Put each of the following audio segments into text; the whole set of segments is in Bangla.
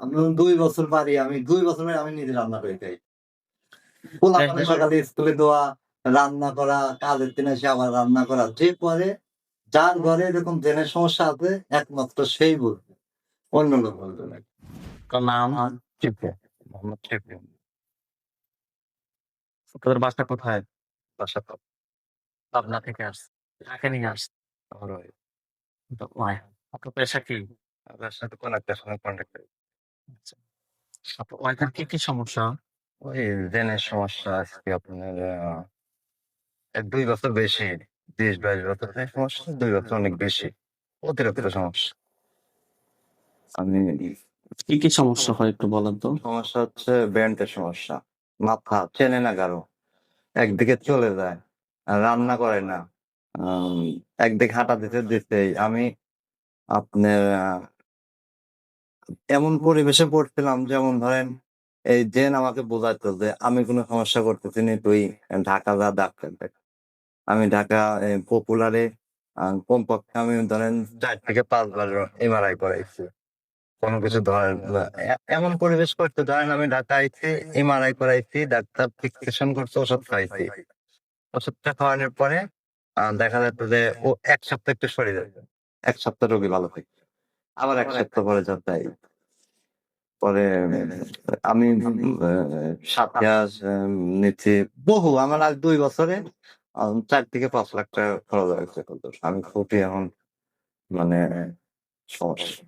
আমি দুই বছর পারি আমি দুই বছর আমি নিজে রান্না করে খাই। পোলা সকালে স্কুলে দেওয়া রান্না করা কাজের দিনে এসে আবার রান্না করা যে পরে যার ঘরে এরকম জেনের সমস্যা আছে একমাত্র সেই বলবে। অন্য লোক বলবে না। নাম? টিপু বাসা কোথায়? বাসা তো পাবনা থেকে আসছে কাকে নিয়ে আসছে। আমার পেশা কি? আপনার সাথে কোন একটা সময় কন্ট্যাক্ট করি। আপনার ওয়াইফের কি কি সমস্যা? ওই জেনের সমস্যা আজকে আপনার আহ, এক দুই বছর বেশি সমস্যা বছর অনেক বেশি অতিরিক্ত সমস্যা। আমি কি কি সমস্যা হয় একটু বলেন তো? সমস্যা হচ্ছে ব্যান্ডের সমস্যা মাথা চেনে না কারও একদিকে চলে যায় আর রান্না করে না একদিকে হাঁটা দিতে দিতেই আমি আপনার এমন পরিবেশে পড়ছিলাম, যেমন ধরেন, এই জেন আমাকে বোঝাতো যে আমি কোনো সমস্যা করতেছি না, তুই ঢাকা যা ডাক্তার দেখ আমি ঢাকা পপুলারে কমপক্ষে আমি ধরেন চার থেকে পাঁচবার এমআরআই করাইছি। কোনো কিছু ধরেন এমন পরিবেশ করতে, ধরেন আমি ঢাকা আইছি এমআরআই করাইছি, ডাক্তার ফিক্সেশন করছে, ওষুধ খাইছি। ওষুধটা খাওয়ানোর পরে দেখা যাচ্ছে যে ও এক সপ্তাহ একটু শরীরে, এক সপ্তাহ রোগী ভালো থাকে। আবার এক সপ্তাহ পরে যা তাই পরে আমি নিচ্ছি। বহু আমার আজ দুই বছরে চার থেকে পাঁচ লাখ টাকা খরচ হয়েছে। আমি খুবই এখন মানে সমস্যা।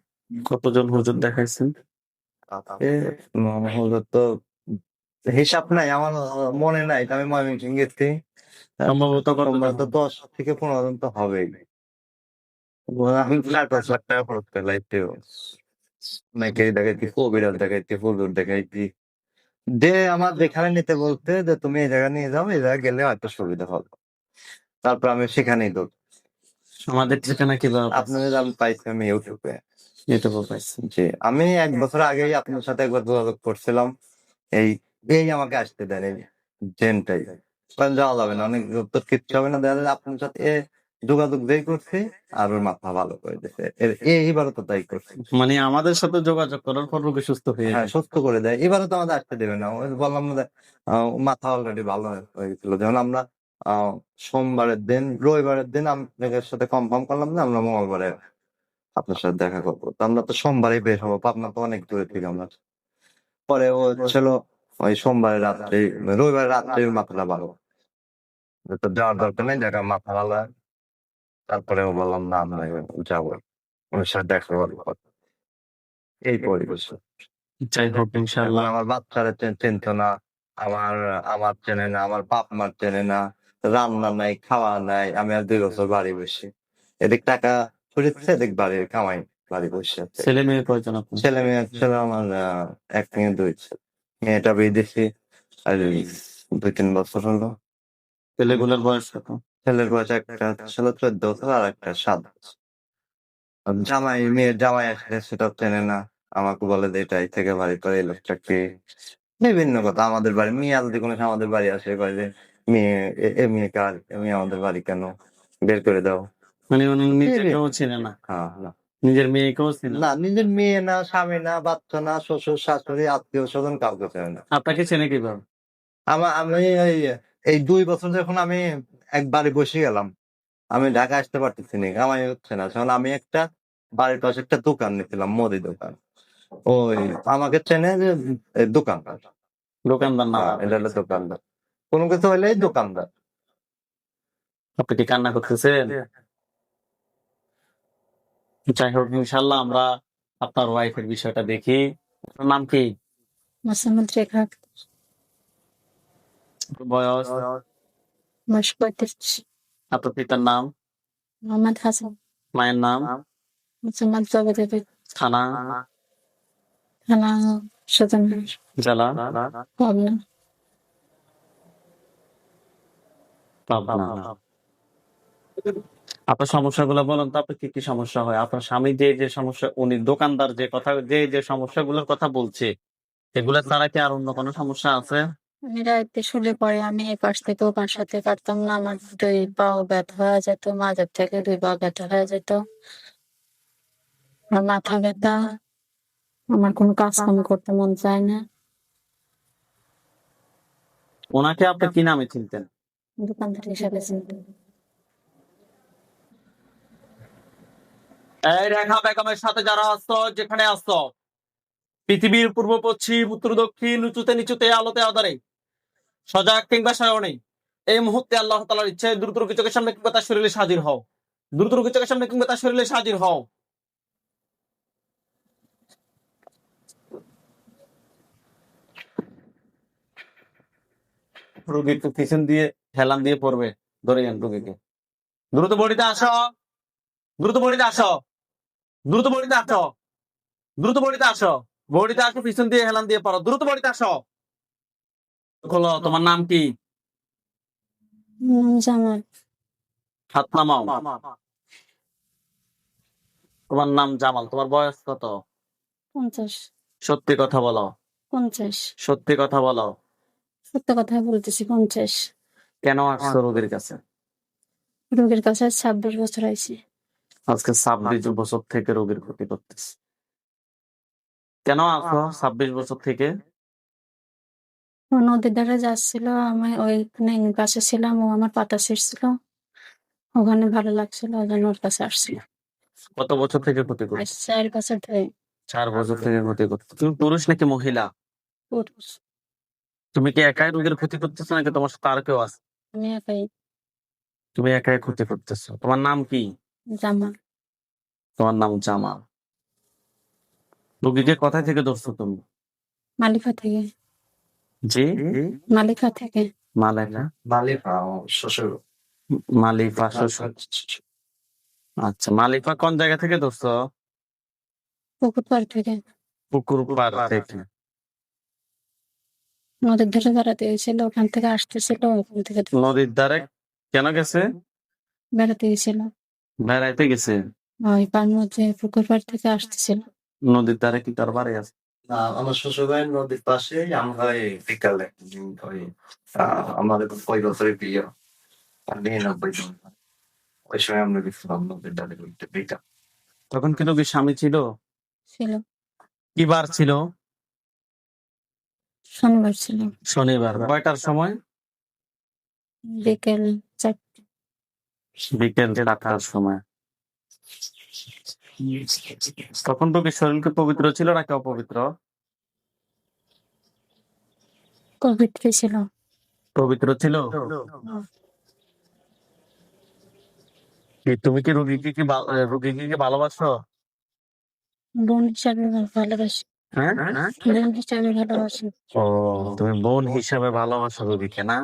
কতজন হুজুর দেখাইছেন? হলো তো হিসাব নাই আমার মনে নাই। আমি ময়মনসিং গেছি। সম্ভবত দশ থেকে পনেরো জন তো হবেই। যে আমার যেখানে নিতে বলতে যে তুমি এই জায়গা নিয়ে যাও এই জায়গায় গেলে হয়তো সুবিধা হবে। তারপর আমি সেখানেই দৌড়। আমাদের ঠিকানা কীভাবে আপনাদের আমি পাইছি আমি ইউটিউবে। ইউটিউবে পাইছেন। জি আমি এক বছর আগেই আপনার সাথে একবার যোগাযোগ করছিলাম। এই এই আমাকে আসতে দেন এই জেনটাই। কারণ যাওয়া যাবে না অনেক কিচ্ছু হবে না। দেখা আপনার সাথে যোগাযোগ যেই করছি আর ওর মাথা ভালো করে দিছে। এইবারও তো তাই করছে। মানে আমাদের সাথে যোগাযোগ করার পর রোগী সুস্থ হয়ে হ্যাঁ যায়। সুস্থ করে দেয়। এবারও তো আমাদের আসতে দেবে না। বললাম মাথা অলরেডি ভালো হয়ে গেছিল। যেমন আমরা সোমবারের দিন রবিবারের দিন আপনাদের সাথে কনফার্ম করলাম না আমরা মঙ্গলবারে আপনার সাথে দেখা করব। তো আমরা তো সোমবারই বের হব। পাবনা তো অনেক দূরে থেকে আমরা। পরে ও ছিল ওই সোমবারের রাত্রে রবিবার রাত্রে মাথাটা ভালো। তো যাওয়ার দরকার নেই দেখা মাথা ভালো হয়। তারপরে বললাম না আমরা যাব। ওর সাথে দেখা করব এই পরিবেশ। যাই হোক এখন ইনশাআল্লাহ। আমার বাচ্চারা চেন- চিনতো না আমার আমার চেনে না আমার বাপ মার চেনে না রান্না নাই খাওয়া নাই আমি আর দুই বছর বাড়ি বসে। এদিক টাকা ছড়িচ্ছে এদিক বাড়ির কামাই বাড়ি বসে ছেলে মেয়ে কয়জন আপনার? ছেলে মেয়ে ছেলে আমার এক থেকে দুই ছেলে। মেয়েটা বিদেশি আর দুই তিন বছর হলো। ছেলেগুলোর বয়স কত? ছেলের বয়স একটা ছেলে চোদ্দ বছর আর একটা সাত বছর। জামাই মেয়ের জামাই আসলে সেটা চেনে না। আমাকে বলে যে এটাই থেকে বাড়ি করে এই লোকটা কে বিভিন্ন কথা। আমাদের বাড়ি মেয়ে যদি কোনো আমাদের বাড়ি আসে কয় যে মেয়ে এ- মেয়ে কার? এ মেয়ে আমাদের বাড়ি কেন? বের করে দাও। মানে নিজেকেও চেনে না। হ্যাঁ না নিজের মেয়েকেও চেনে না? নিজের মেয়ে না স্বামী না বাচ্চা না শ্বশুর শাশুড়ি আত্মীয় স্বজন কাউকে চেনে না। আপনাকে চেনে কীভাবে? আমার আমি এই দুই বছর যখন আমি একবারে বসে গেলাম। আমি ঢাকা আসতে পারতেছি না কামাই হচ্ছে না। তখন আমি একটা বাড়ির পাশে একটা দোকান নিয়েছিলাম মুদি দোকান। ওই আমাকে চেনে যে দোকানদার। দোকানদার না হ্যাঁ, এটা হলো দোকানদার। কোনো কিছু হইলেই দোকানদার। আপনি কি কান্না করতেছেন? যাই হোক ইনশাল্লাহ আমরা আপনার ওয়াইফের বিষয়টা দেখি। আপনার নাম কি? রেখা বয়স? বয়স পঁয়ত্রিশ আপনার পিতার নাম? মোহাম্মদ হাসান। মায়ের নাম? থানা? থানা সদন জেলা? পাবনা। পাবনা। আপনার সমস্যাগুলো বলেন তো আপনার কি কি সমস্যা হয়? আপনার স্বামী যে যে সমস্যা উনি দোকানদার যে কথা যে যে সমস্যাগুলোর কথা বলছে এগুলো ছাড়া কি আর অন্য কোনো সমস্যা আছে? রাইতে শুলে পরে আমি এই পাশ থেকে ও পাশ হাতে পারতাম না। আমার দুই পাও ব্যথা হয়ে যেত মাঝের থেকে দুই পা ব্যথা হয়ে যেত। আর মাথা ব্যথা আমার কোনো কাজ কাম করতে মন চায় না। ওনাকে আপনি কি নামে চিনতেন? দোকানদার হিসাবে চিন্তা এই রেখা বেগমের সাথে যারা আসতো যেখানে আসতো পৃথিবীর পূর্ব পশ্চিম উত্তর দক্ষিণ উঁচুতে নিচুতে আলোতে আধারে। সজাগ কিংবা সয়নে এই মুহূর্তে আল্লাহ তালার ইচ্ছে দ্রুত রোগী চোখের সামনে কিংবা তার শরীরে হাজির হও। দ্রুত রোগী চোখের সামনে কিংবা তার শরীরে হাজির হও। রোগী একটু পিছন দিয়ে হেলান দিয়ে পড়বে। ধরে যান রোগীকে। দ্রুত বডিতে আসো। দ্রুত বডিতে আসো। দ্রুত বডিতে আসো। দ্রুত বডিতে আসো। বডিতে আসো, পিছন দিয়ে হেলান দিয়ে পড়ো। দ্রুত বডিতে আসো। খোলো তোমার নাম কি? হাত নামাও তোমার নাম জামাল তোমার বয়স কত? পঞ্চাশ। সত্যি কথা বলো। পঞ্চাশ। সত্যি কথা বলো। সত্য কথা বলতেছি পঞ্চাশ। কেন আসছো রোগীর কাছে? রোগীর কাছে ছাব্বিশ বছর আইছি। আজকে ছাব্বিশ বছর থেকে রোগীর ক্ষতি করতেছে। কেন আসো ছাব্বিশ বছর থেকে? ও নদীর ধারে যাচ্ছিল আমি ওইখানে পাশে ছিলাম ও আমার পাতা ছিঁড়ছিল। ওখানে ভালো লাগছিল ওই জন্য ওর কাছে আসছিল কত বছর থেকে ক্ষতি আজ করছে চার বছর ধরে। চার বছর থেকে ক্ষতি করতে তুমি পুরুষ নাকি মহিলা? পুরুষ। তুমি কি একাই রোগীর ক্ষতি করতেছো নাকি তোমার সাথে আর কেউ আছে? আমি একাই। তুমি একাই ক্ষতি করতেছো। তোমার নাম কি? জামা তোমার নাম জামাল। রোগীকে কোথায় থেকে ধরছো তুমি? মালিকা থেকে। জি? মালিকা থেকে। মালেকা? মালিকা শ্বশুর। মালিফা শ্বশুর। আচ্ছা মালিফা কোন জায়গা থেকে ধরছো পুকুর পাড় থেকে। পুকুর পাড় থেকে। নদীর ধারে বেড়াতে গেছিল ওখান থেকে আসতেছিল ওখান থেকে নদীর ধারে কেন গেছে? বেড়াতে গেছিল। বেড়াইতে গেছে? ওই পার মধ্যে পুকুর পাড় থেকে আসতেছিল। নদীর ধারে কি তার বাড়ি আছে? না আমার শ্বশুর বাড়ির নদীর পাশে আমরা এই বিকালে। ওই আমাদের কয় বছরের বিয়ে? নিরানব্বই ওই সময় আমরা গেছিলাম নদীর ধারে ঘুরতে বিকাল। তখন কি স্বামী ছিল? ছিল। কি বার ছিল? শনিবার ছিল। শনিবার কয়টার সময়? বিকেল চারটে। বিকেল চারটার সময়। তখন রোগীর শরীরকে পবিত্র ছিল নাকি অপবিত্র? কোভিড ছিল। পবিত্র ছিল? তুমি কি রোগীকে কি রোগীকে কি ভালোবাসো? বোন হিসাবে ভালোবাসি। হ্যাঁ? বোন হিসাবে ভালোবাসি। ও তুমি বোন হিসাবে ভালোবাসো রোগীকে না?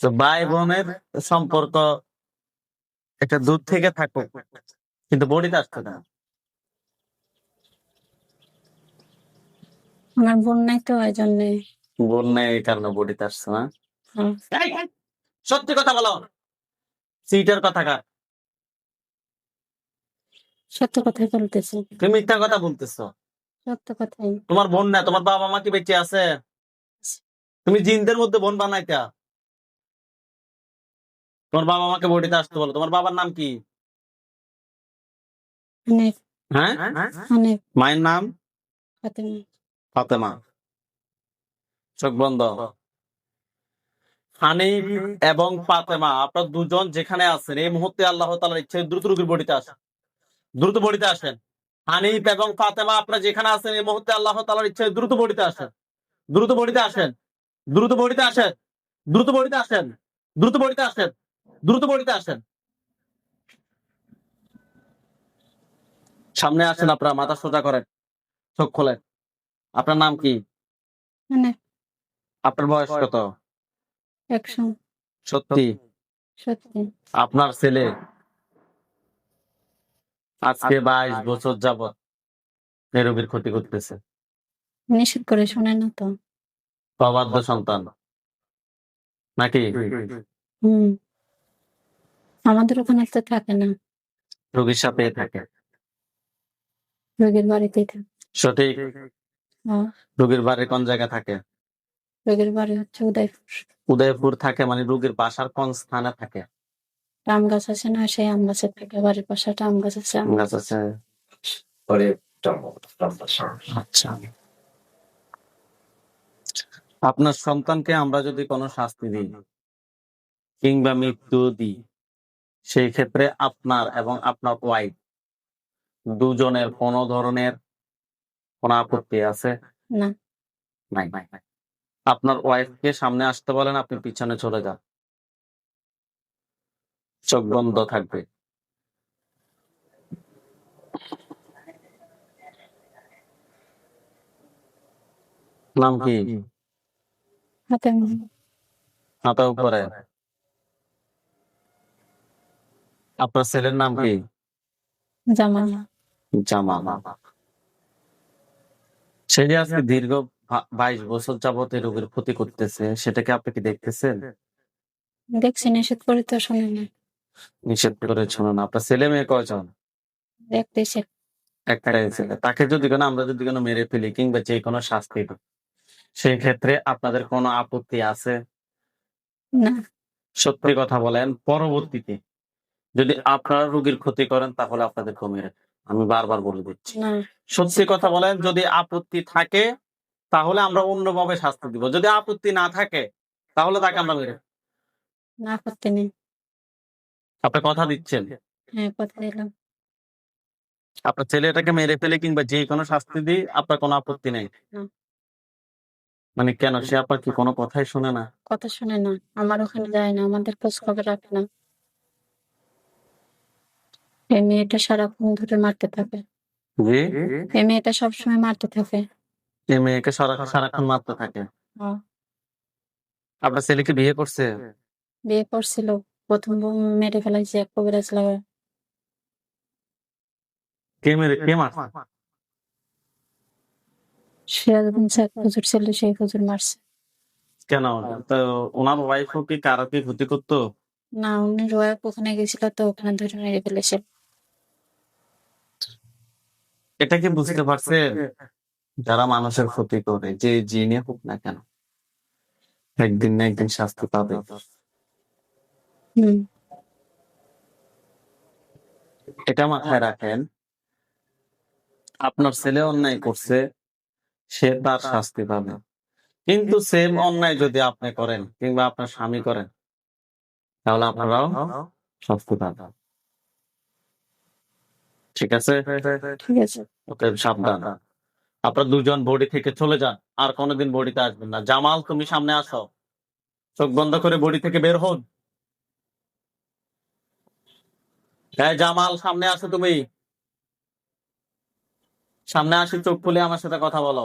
তো ভাই বোনের সম্পর্ক একটা দূর থেকে থাকো কিন্তু বডিতে আসতো না। আমার বোন নাই তো ওই জন্য। বোন নেই এই কারণে বডিতে আসছে না। এই, এই, সত্যি কথা বলো। সিটের কথা কার? সত্য কথাই বলতেছি। তুমি মিথ্যা কথা বলতেছো। সত্য কথাই। তোমার বোন না তোমার বাবা মা কি বেঁচে আছে? তুমি জিনদের মধ্যে বোন বানাইতা। তোমার বাবা মাকে বডিতে আসতে বলো। তোমার বাবার নাম কি? হ্যাঁ? মায়ের নাম? ফাতেমা। ফাতেমা। চোখ বন্ধ। হানিফ এবং ফাতেমা আপনার দুজন যেখানে আছেন এই মুহূর্তে আল্লাহ তালার ইচ্ছে দ্রুত রোগীর বডিতে আসেন। দ্রুত বডিতে আসেন। হানিফ এবং ফাতেমা আপনারা যেখানে আছেন এই মুহূর্তে আল্লাহ তালার ইচ্ছে দ্রুত বডিতে আসেন। দ্রুত বডিতে আসেন। দ্রুত বডিতে আসেন। দ্রুত বডিতে আসেন। দ্রুত বডিতে আসেন। দ্রুত বডিতে আসেন। সামনে আসেন আপনারা মাথা সোজা করেন চোখ খোলেন। আপনার নাম কি? আপনার বয়স কত? সত্যি? আপনার ছেলে? আজকে বাইশ বছর যাবত এই রোগীর ক্ষতি করতেছে। নিষেধ করে শোনে না তো। অবাধ্য সন্তান। নাকি? হম। আমাদের ওখানে তো থাকে না। রোগীর সাথে থাকে। রোগীর বাড়িতেই থাকে। সঠিক। হ্যাঁ, রোগীর বাড়ি কোন জায়গা থাকে? রোগীর বাড়ি হচ্ছে উদয়পুর। উদয়পুর থাকে মানে রোগীর বাসার কোন স্থানে থাকে? আম গাছ আছে না সেই আম গাছের থেকে বাড়ির পাশে একটা আম গাছ আছে। আম গাছ আছে। আচ্ছা। আপনার সন্তানকে আমরা যদি কোনো শাস্তি দিই কিংবা মৃত্যু দিই সেই ক্ষেত্রে আপনার এবং আপনার ওয়াইফ দুজনের কোনো ধরনের কোন আপত্তি আছে? না। নাই নাই নাই। আপনার ওয়াইফকে সামনে আসতে বলেন আপনি পিছনে চলে যান। চোখ বন্ধ থাকবে। নাম কি? হাতে উপরে। আপনার ছেলের নাম কি? জামা জামাল সে যে আজকে দীর্ঘ বাইশ বছর যাবত এই রোগের ক্ষতি করতেছে সেটাকে আপনি কি দেখতেছেন? দেখছি নিষেধ করে তো শুনে না। নিষেধ করে শুনুন আপনার ছেলে মেয়ে কয়জন? একটাই ছেলে। তাকে যদি কোনো আমরা যদি কোনো মেরে ফেলি কিংবা যে কোনো শাস্তি দিই সেই ক্ষেত্রে আপনাদের কোনো আপত্তি আছে? না। সত্যি কথা বলেন পরবর্তীতে যদি আপনারা রোগীর ক্ষতি করেন তাহলে আপনাদের কমে আমি বারবার বলে দিচ্ছি। সত্যি কথা বলেন যদি আপত্তি থাকে তাহলে আমরা অন্যভাবে শাস্তি দিব। যদি আপত্তি না থাকে তাহলে তাকে আমরা মেরে না করতে নেই। আপনি কথা দিচ্ছেন? হ্যাঁ কথা দিলাম। আপনার ছেলেটাকে মেরে ফেলে কিংবা যে কোনো শাস্তি দিই আপনার কোনো আপত্তি নেই? মানে কেন? সে আপনার কি কোনো কথাই শুনে না? কথা শুনে না। আমার ওখানে যায় না। আমাদের খোঁজ খবর রাখে না। এই মেয়েটা সারাক্ষণ ধরে মারতে থাকে। জি? এই মেয়েটা সবসময় মারতে থাকে। এই মেয়েকে সারা সারাক্ষণ মারতে থাকে? হ্যাঁ। আপনার ছেলেকে বিয়ে করছে? বিয়ে করছিল। প্রথম বউ মেরে ফেলাইছে এক কবিরাজ লাগায়। কে মেরে কে মার সিরাজগঞ্জ এক হুজুর ছিল সেই হুজুর মারছে। কেন? তো ওনার ওয়াইফ কি কারও কি ক্ষতি করতো? না উনি রোয়াক ওখানে গেছিল তো ওখানে ধরে মেরে ফেলেছে। এটা কি বুঝতে পারছেন? যারা মানুষের ক্ষতি করে যে জিনে হোক না কেন একদিন না একদিন শাস্তি পাবে। এটা মাথায় রাখেন আপনার ছেলে অন্যায় করছে সে তার শাস্তি পাবে। কিন্তু সেম অন্যায় যদি আপনি করেন কিংবা আপনার স্বামী করেন তাহলে আপনারাও শাস্তি পাবেন। ঠিক আছে? ঠিক আছে। অতএব সাবধান। আপনার দুজন বডি থেকে চলে যান আর কোনোদিন বডিতে আসবেন না। জামাল তুমি সামনে আসো। চোখ বন্ধ করে বডি থেকে বের হন। হ্যাঁ জামাল সামনে আসো তুমি। সামনে আসি চোখ খুলে আমার সাথে কথা বলো।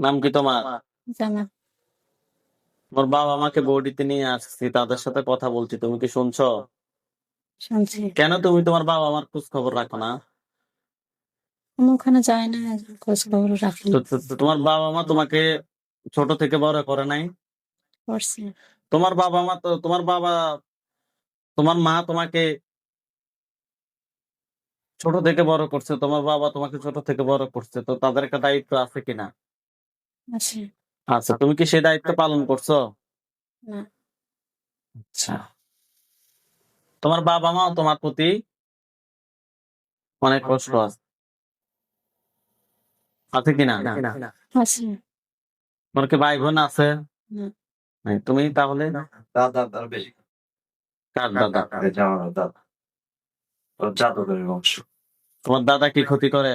নাম কি তোমার? জামা ওর বাবা আমাকে বডিতে নিয়ে আসছি তাদের সাথে কথা বলছি তুমি কি শুনছো? শুনছি। কেন তুমি তোমার বাবা আমার খোঁজ খবর রাখো না? আমি ওখানে যাই না খোঁজ খবর রাখি তোমার বাবা মা তোমাকে ছোট থেকে বড় করে নাই? করছি। তোমার বাবা মা তো তোমার বাবা তোমার মা তোমাকে ছোট থেকে বড় করছে তোমার বাবা তোমাকে ছোট থেকে বড় করছে তো তাদের একটা দায়িত্ব আছে কিনা? আছে। আচ্ছা তুমি কি সেই দায়িত্ব পালন করছ? না। আচ্ছা। তোমার বাবা মা তোমার প্রতি অনেক কষ্ট আছে। আছে কিনা? তোমার কি ভাই বোন আছে তুমি তাহলে? দাদা তার বেশি। কার দাদা? দাদা। ওর জাদুকরের তোমার দাদা কি ক্ষতি করে?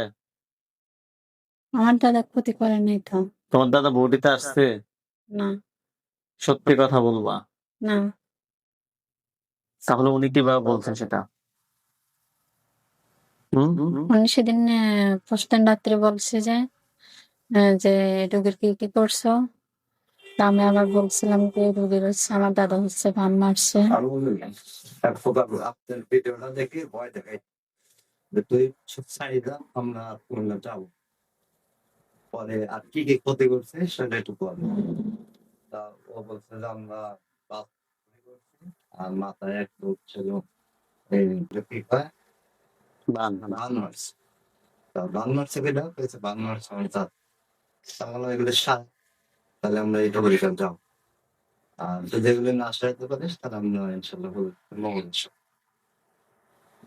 আমার দাদা ক্ষতি করে নাই তো। তোমার দাদা বডিতে আসছে? না। সত্যি কথা বলবা? না। তাহলে উনি কীভাবে বলছেন সেটা? উনি সেদিন পোস্টান রাত্রে বলছে যে যে রোগীর কি কি করছ? তা আমি আবার বলছিলাম যে রোগীর হচ্ছে আমার দাদা হচ্ছে ভান মারছে। দেখে ভয় দেখাই তুই আমরা আমরা যাব। পরে আর কি কি ক্ষতি করছে সেটা একটু বল। তা ও বলছে যে আমরা বাস করছি আর মাথায় এক লোক ছিল এই যে কি কয়? বান। বান মারছে তা বান মারছে কেটা কইছে বান মারছে আমার দাঁত তাহলে এগুলো সার তাহলে আমরা এটা যাও। আর যদি এগুলো না সহায়তা করিস তাহলে আমি ইনশাল্লাহ মঙ্গল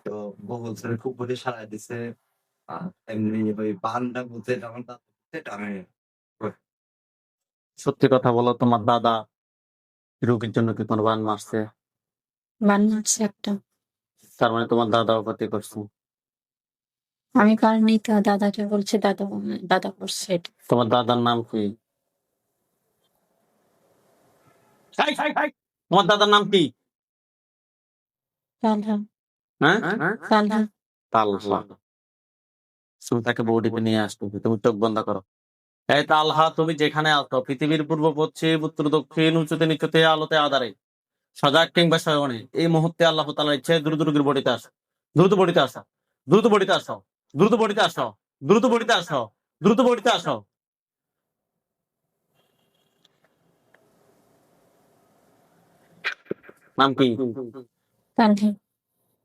তো বগল খুব করে সারাই দিছে আর এমনি ওই বানটা বুঝে যখন তার সত্যি কথা বলো তোমার দাদা রোগীর জন্য কি কোনো বান মারছে? বান মারছে একটা। তার মানে তোমার দাদাও ক্ষতি করছে। আমি তো দাদাকে বলছে দাদা দাদা করছে তোমার দাদার নাম কি। তোমার দাদার নাম কি? তালহা। হ্যাঁ? তালহা। তালহা। তুমি তাকে বৌদিকে নিয়ে আসবে তুমি চোখ বন্ধ করো। এই তালহা তুমি যেখানে আছো পৃথিবীর পূর্ব পশ্চিম উত্তর দক্ষিণ উঁচুতে নিচুতে আলোতে আধারে সজাগ কিংবা সয়নে এই মুহূর্তে আল্লাহ তালা ইচ্ছে দ্রুত রোগীর বডিতে আসো দ্রুত বডিতে আসো দ্রুত বডিতে আসো দ্রুত বডিতে আসো দ্রুত বডিতে আসো দ্রুত বডিতে আসো। নাম কি?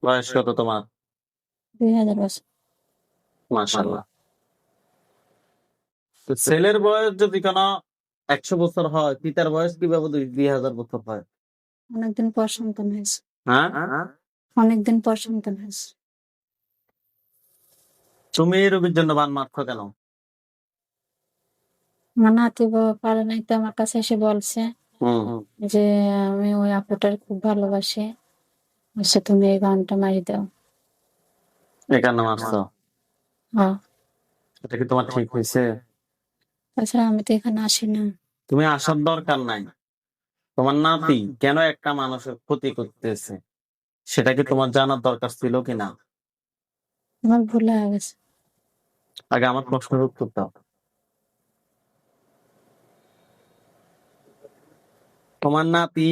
বয়স কত তোমার? দুই হাজার বছর। মাশাল্লাহ ছেলের বয়স যদি কেন একশো বছর হয় পিতার বয়স কীভাবে দুই দুই হাজার বছর হয়? অনেকদিন পর সন্তান হয়েছে। হ্যাঁ? অনেকদিন পর সন্তান হয়েছে। তুমি এই রোগীর জন্য বান মারছো কেন? আমার নাতি পারে নাই তো আমার কাছে এসে বলছে হুম। যে আমি ওই আপুটার খুব ভালোবাসি। বলছে তুমি এই গানটা মারি দাও। এখানে মারছো? হ্যাঁ। এটা কি তোমার ঠিক হয়েছে তাছাড়া আমি তো এখানে আসি না। তুমি আসার দরকার নাই। তোমার নাতি কেন একটা মানুষের ক্ষতি করতেছে? সেটা কি তোমার জানার দরকার ছিল কিনা? আমার ভুল হয়ে গেছে। আগে আমার প্রশ্নের উত্তর দাও। তোমার নাতি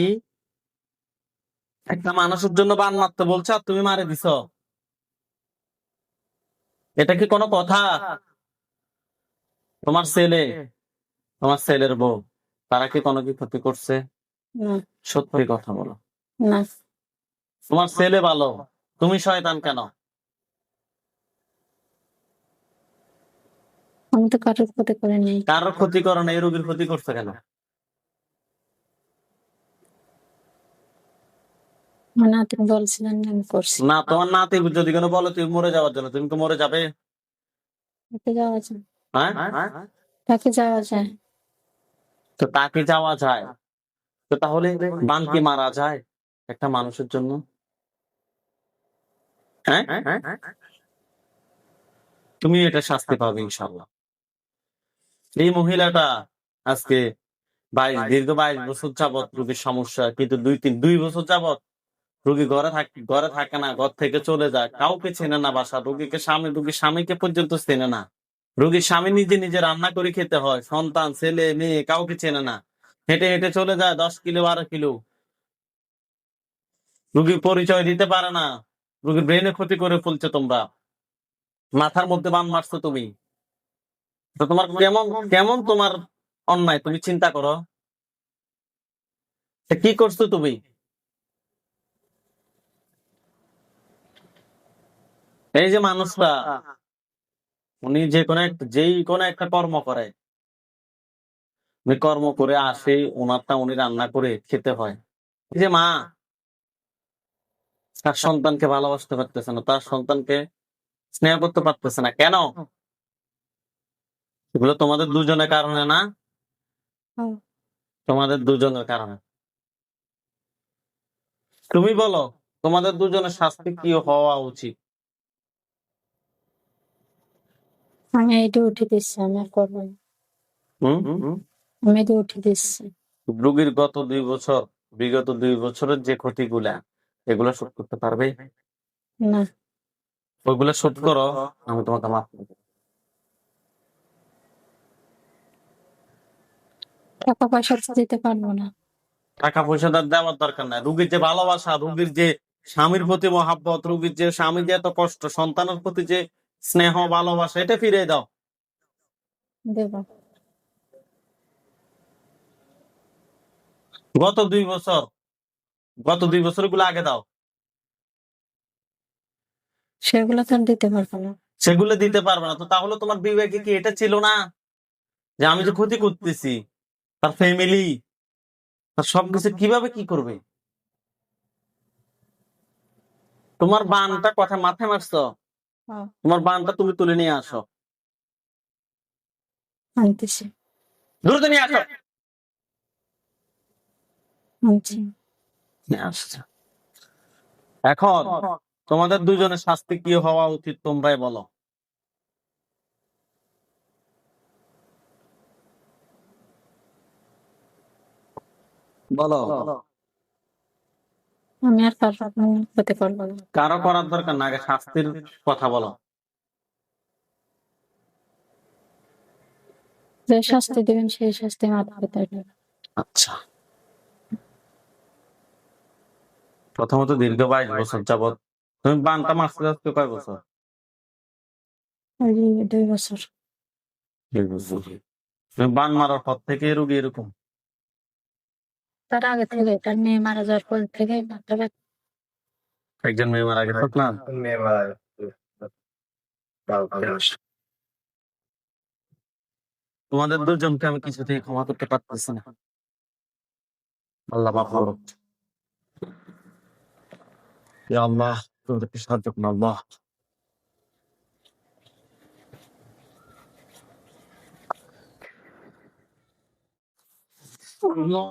একটা মানুষের জন্য বান মারতে বলছে আর তুমি মারে দিছ। এটা কি কোনো কথা? তোমার ছেলে? তোমার ছেলের বউ? তারা কি কোনো কি ক্ষতি করছে? সত্যি কথা বলো। তোমার ছেলে ভালো? তুমি শয়তান কেন? আমি তো কারোর ক্ষতি করে নেই কারোর ক্ষতি করো না এই রোগীর ক্ষতি করছে কেন? নাতি বলছিলেন আমি করছি। না তোমার নাতি যদি কোনো বলো তুমি মরে যাওয়ার জন্য তুমি কি মরে যাবে? তাকে যাওয়া যায়। হ্যাঁ? তাকে যাওয়া যায়। তো তাকে যাওয়া যায়। তো তাহলে বান কি মারা যায় একটা মানুষের জন্য? হ্যাঁ? তুমি এটা শাস্তি পাবে ইনশাল্লাহ এই মহিলাটা আজকে বাইশ দীর্ঘ বাইশ বছর যাবত রোগীর সমস্যা কিন্তু দুই তিন দুই বছর যাবত রোগী ঘরে থাকে ঘরে থাকে না, ঘর থেকে চলে যায়। কাউকে চেনে না বাসা, রোগীকে স্বামী রোগীর স্বামীকে পর্যন্ত চেনে না। রোগীর স্বামী নিজে নিজে রান্না করে খেতে হয়, সন্তান, ছেলে, মেয়ে, কাউকে চেনে না। হেঁটে হেঁটে চলে যায়, দশ কিলো, বারো কিলো। রোগীর পরিচয় দিতে পারে না। রুগীর ব্রেনে ক্ষতি করে ফেলছে তোমরা। মাথার মধ্যে বান মারছো তুমি। তো তোমার কেমন কেমন তোমার অন্যায়? তুমি চিন্তা করো। কি করছ তুমি? এই যে মানুষরা উনি যে কোনো একটা যেই কোনো একটা কর্ম করে। উনি কর্ম করে আসে ওনারটা উনি রান্না করে খেতে হয়। এই যে মা তার সন্তানকে ভালোবাসতে পারতেছে না তার সন্তানকে স্নেহ করতে পারতেছে না। কেন? এগুলো তোমাদের দুজনের কারণে না? তোমাদের দুজনের কারণে। তুমি বলো তোমাদের দুজনের শাস্তি কি হওয়া উচিত? আমি এটা উঠে দিচ্ছি আমি করব না। হুম? আমি এটা উঠে দিচ্ছি রোগীর গত দুই বছর বিগত দুই বছরের যে ক্ষতিগুলা এগুলো শোধ করতে পারবে? না। ওইগুলো শোধ করো আমি তোমাকে মাফ করে দেব। টাকা পয়সা তো দিতে পারব না। টাকা পয়সা তার দেওয়ার দরকার নাই। রুগীর যে ভালোবাসা রুগীর যে স্বামীর প্রতি মহাব্বত রুগীর যে স্বামীর যে এত কষ্ট সন্তানের প্রতি যে স্নেহ ভালোবাসা এটা ফিরিয়ে দাও। দেব। গত দুই বছর গত দুই বছরগুলো আগে দাও। সেগুলো তো দিতে পারব না। সেগুলো দিতে পারবে না। তো তাহলে তোমার বিবেকে কি এটা ছিল না? যে আমি যে ক্ষতি করতেছি তার ফ্যামিলি আর সবকিছু কীভাবে কি করবে? তোমার বানটা কথা মাথায় মারছো। তোমার বানটা তুমি তুলে নিয়ে আসো। আনতেছি। দ্রুত নিয়ে আসো। এখন তোমাদের দুজনের শাস্তি কি হওয়া উচিত তোমরাই বলো। বলো। আমি আর কারও হতে পারব না। কারও করার দরকার না আগে শাস্তির কথা বলো। যে শাস্তি দিবেন সেই শাস্তি মাথা পেতে আচ্ছা। প্রথমত দীর্ঘ বাইশ বছর যাবত তুমি বানটা মারতে যাচ্ছ কয় বছর? দুই বছর। দুই বছর। তুমি বান মারার পর থেকে রুগী এরকম? তার আগে থেকে তার মেয়ে মারা যাওয়ার পর থেকে মাথা ব্যথা। একজন মেয়ে মারা গেছে না মেয়ে মারা তোমাদের দুজনকে আমি কিছুতেই ক্ষমা করতে পারতেছি না। আল্লাহ মাফ করো। ইয়া আল্লাহ তোমাদেরকে সাহায্য করুন আল্লাহ। আল্লাহ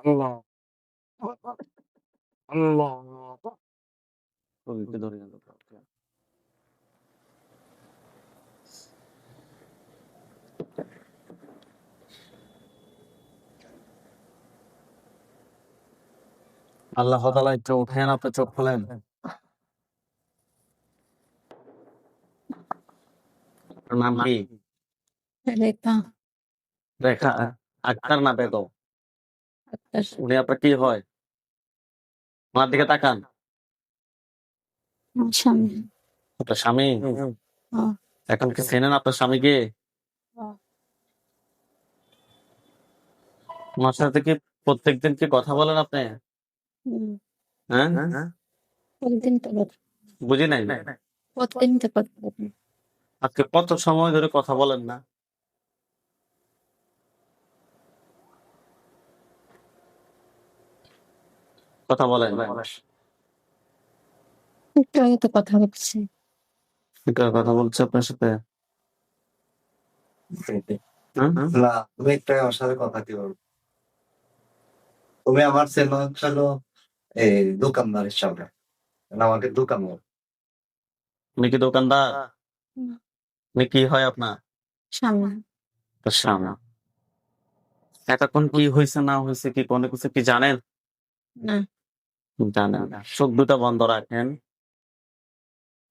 আল্লাহ আল্লাহ রোগীকে ধরে গেল আল্লাহ তালা একটু উঠেন আপনার চোখ খোলেন আপনার নাম কি রেখা রেখা আক্তার না বেগম। আক্তার উনি আপনার কি হয়? ওনার দিকে তাকান। আমার স্বামী। আপনার স্বামী? হ্যাঁ। এখন কি চেনেন আপনার স্বামীকে হ্যাঁ। ওনার সাথে কি প্রত্যেকদিন কি কথা বলেন আপনি? হুম, হ্যাঁ? প্রতিদিন তো কথা বুঝি নাই? প্রতিদিন তো কথা বলি। আজকে কত সময় ধরে কথা বলেন না? কথা বলেন। একটু আগে তো কথা বলছি। এটা কথা বলছে আপনার সাথে। হ্যাঁ? না তুমি একটা আমার সাথে কথা কি বলব তুমি আমার ছেলে হলো এই দোকানদার হিসাবে মানে আমাকে দোকানদার। কি হয় আপনার? এতক্ষণ কি হয়েছে না হয়েছে কি কোনো কিছু কি জানেন? না। জানেন। না চোখ দুটা বন্ধ রাখেন।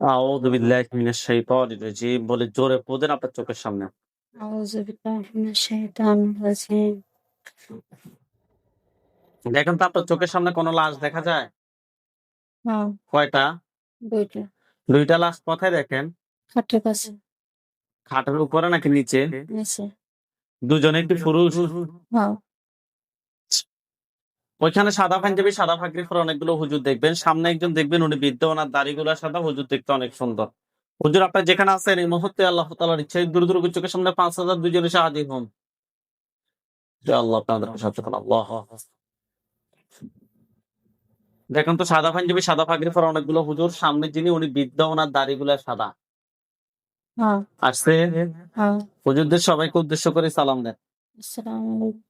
আউযু বিল্লাহি মিনাশ শাইতানির রাজিম বলে জোরে পড়েন আপনার চোখের সামনে। আউযু বিল্লাহি মিনাশ শাইতানির রাজিম। দেখেন তো আপনার চোখের সামনে কোনো লাশ দেখা যায়? হ্যাঁ। কয়টা? দুইটা। দুইটা লাশ কোথায় দেখেন? খাটের উপরে নাকি নিচে? নিচে। দুজনে একটি পুরুষ হ্যাঁ। ওইখানে সাদা পাঞ্জাবি সাদা ফাঁকরি পরে অনেকগুলো হুজুর দেখবেন। সামনে একজন দেখবেন উনি বৃদ্ধ ওনার দাড়িগুলো সাদা। হুজুর দেখতে অনেক সুন্দর। হুজুর আপনার যেখানে আছেন এই মুহূর্তে আল্লাহ তালার ইচ্ছা দ্রুত দ্রুত চোখের সামনে পাঁচ হাজার দুজনে সাহায্য হন আল্লাহ আপনাদের সাহায্য করুন আল্লাহ দেখেন তো সাদা পাঞ্জাবি সাদা ফাঁকরি পরে অনেকগুলো হুজুর। সামনে যিনি উনি বৃদ্ধ ওনার দাড়িগুলো সাদা। হ্যাঁ। আসছে। হ্যাঁ। হুজুরদের সবাইকে উদ্দেশ্য করে সালাম দেন আসসালামু আলাইকুম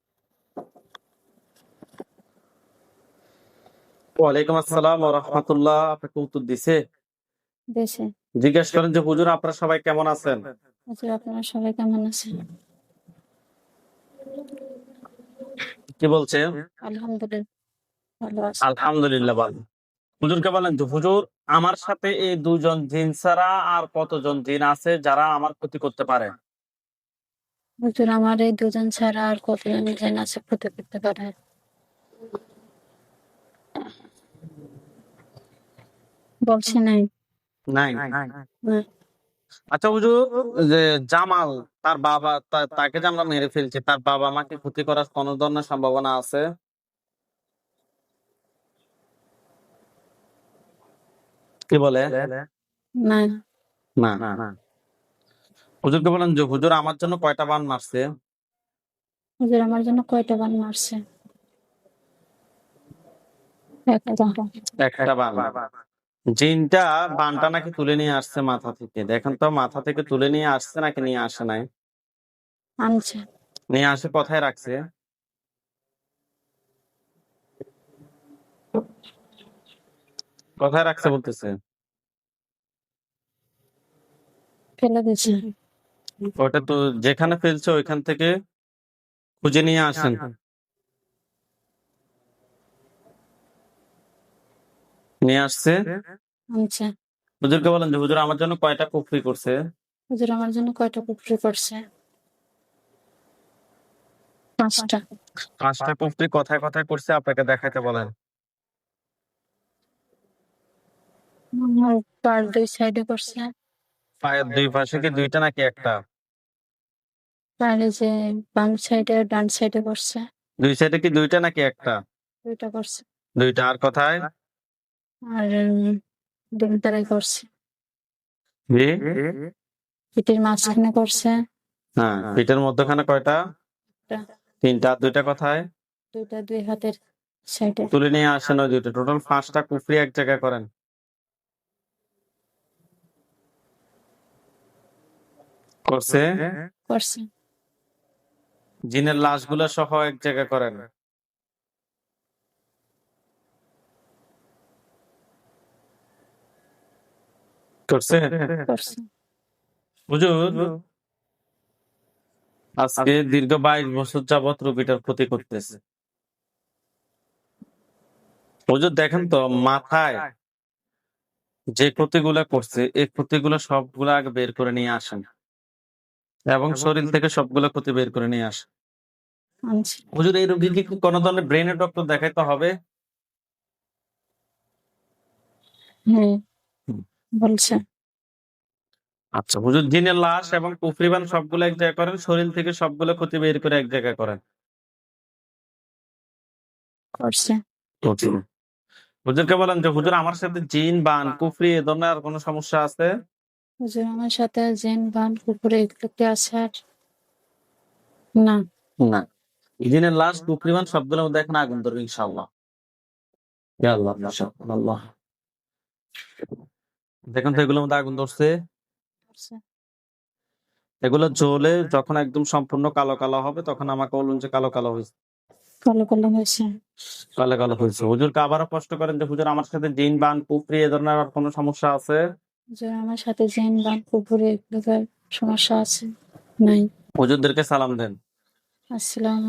ওয়ালাইকুম আসসালাম ওয়া রাহমাতুল্লাহ। আপনাকে উত্তর দিছে? দেশে জিজ্ঞেস করেন যে হুজুর আপনারা সবাই কেমন আছেন? হুজুর আপনারা সবাই কেমন আছেন? কি বলছে? আলহামদুলিল্লাহ ভালো আছি। আলহামদুলিল্লাহ ভালো। হুজুরকে বলেন যে হুজুর আমার সাথে এই দুজন জিন ছাড়া আর কতজন জিন আছে যারা আমার ক্ষতি করতে পারে? হুজুর আমার এই দুজন ছাড়া আর কতজন জেন আছে ক্ষতি করতে পারে? বলছে নাই। নাই। আচ্ছা হুজুর যে জামাল তার বাবা তাকে যে আমরা মেরে ফেলছি তার বাবা মাকে ক্ষতি করার কোন ধরনের সম্ভাবনা আছে? কি বলে? না। না না। হুজুরকে বলেন যে হুজুর আমার জন্য কয়টা বান মারছে? হুজুর আমার জন্য কয়টা বান মারছে? একটা একটা বান। জিনটা বানটা নাকি তুলে নিয়ে আসছে মাথা থেকে। দেখেন তো মাথা থেকে তুলে নিয়ে আসছে নাকি নিয়ে আসে নাই? আনছে। নিয়ে আসে কোথায় রাখছে? কোথায় রাখছে বলতেছে? ফেলে দিয়েছে। ওটা তো যেখানে ফেলছে ওইখান থেকে খুঁজে নিয়ে আসেন। নিয়ে আসছে। আনছে হুজুরকে বলেন যে হুজুর আমার জন্য কয়টা কুফরি করছে? হুজুর আমার জন্য কয়টা কুফরি করছে? পাঁচটা। পাঁচটা কুফরি কথায় কথায় করছে আপনাকে দেখাতে বলেন। পার দুই সাইডে করছে। পায়ের দুই পাশে কি দুইটা নাকি একটা? যে বাম সাইডে ডান সাইডে করছে। দুই সাইডে কি দুইটা নাকি একটা? দুইটা করছে। দুইটা আর কোথায়? আর ডিম তারাই করছে। জি? পিঠের মাঝখানে করছে। হ্যাঁ পিঠের মধ্যখানে কয়টা? তিনটা দুইটা কোথায়? দুইটা দুই হাতের সাইডে। তুলে নিয়ে আসেন ওই দুইটা। টোটাল পাঁচটা কুফরি এক জায়গায় করেন। করছে? করছে। জিনের লাশগুলো সহ এক জায়গায় করেন। করছে। হুজুর আজকে দীর্ঘ বাইশ বছর যাবত রোগীটার ক্ষতি করতেছে। হুজুর দেখেন তো মাথায় যে ক্ষতিগুলো করছে এই ক্ষতিগুলো সবগুলো আগে বের করে নিয়ে আসেন। এবং শরীর থেকে সবগুলো ক্ষতি বের করে নিয়ে আসেন। আনছে হুজুর এই রোগীকে কি কোনো ধরনের ব্রেনের ডক্টর দেখাইতে হবে? হ্যাঁ। হুম। বলছে। আচ্ছা হুজুর জিনের লাশ এবং কুফরিবান সবগুলো এক জায়গায় করেন শরীর থেকে সবগুলো ক্ষতি বের করে এক জায়গায় করেন? করছে। হুজুরকে বলেন যে হুজুর আমার সাথে জিন বান কুফরি এ ধরনের আর কোনো সমস্যা আছে? হুজুর আমার সাথে জেন বান কুকুরে এগুলো কি আছে আর না। না। জিনের লাশ কুফরিবান সবগুলোর মধ্যে এখন আগুন ধরবে ইনশাআল্লাহ। ইয়া আল্লাহ আল্লাহ দেখুন তো এগুলোর মধ্যে আগুন ধরছে। এগুলো জ্বলে যখন একদম সম্পূর্ণ কালো কালো হবে তখন আমাকে বলুন যে কালো কালো হয়েছে। সমস্যা আছে? সমস্যা আছে? হুজুরদেরকে সালাম দেন। আসসালামু